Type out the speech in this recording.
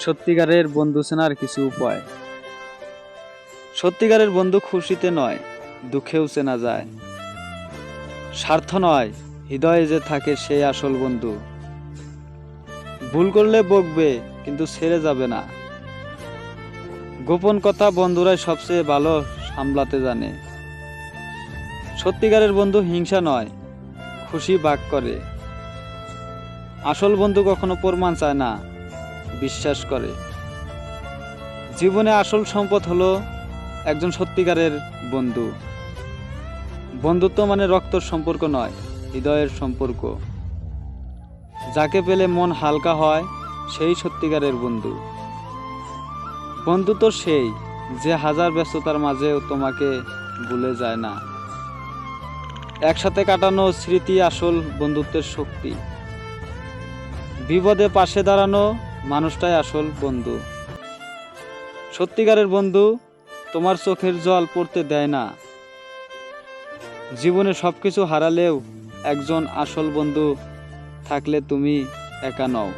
সত্যিকারের বন্ধু চেনার কিছু উপায়। সত্যিকারের বন্ধু খুশিতে নয়, দুঃখেও চেনা যায়। স্বার্থ নয়, হৃদয়ে যে থাকে সেই আসল বন্ধু। ভুল করলে বকবে, কিন্তু ছেড়ে যাবে না। গোপন কথা বন্ধুরাই সবচেয়ে ভালো সামলাতে জানে। সত্যিকারের বন্ধু হিংসা নয়, খুশি বাক করে। আসল বন্ধু কখনো প্রমাণ চায় না। বিশ্বাস করে। জীবনে আসল সম্পদ হলো একজন সত্যিকারের বন্ধু। বন্ধুত্ব মানে রক্তর সম্পর্ক নয়, হৃদয়ের সম্পর্ক। যাকে পেলে মন হালকা হয়, সেই সত্যিকারের বন্ধু। বন্ধু তো সেই যে হাজার ব্যস্ততার মাঝেও তোমাকে ভুলে যায় না। একসাথে কাটানো স্মৃতি আসল বন্ধুত্বের শক্তি। বিপদে পাশে দাঁড়ানো মানুষটাই আসল বন্ধু। সত্যিকারের বন্ধু তোমার চোখের জল পড়তে দেয় না। জীবনে সব কিছু হারালেও একজন আসল বন্ধু থাকলে তুমি একা নও।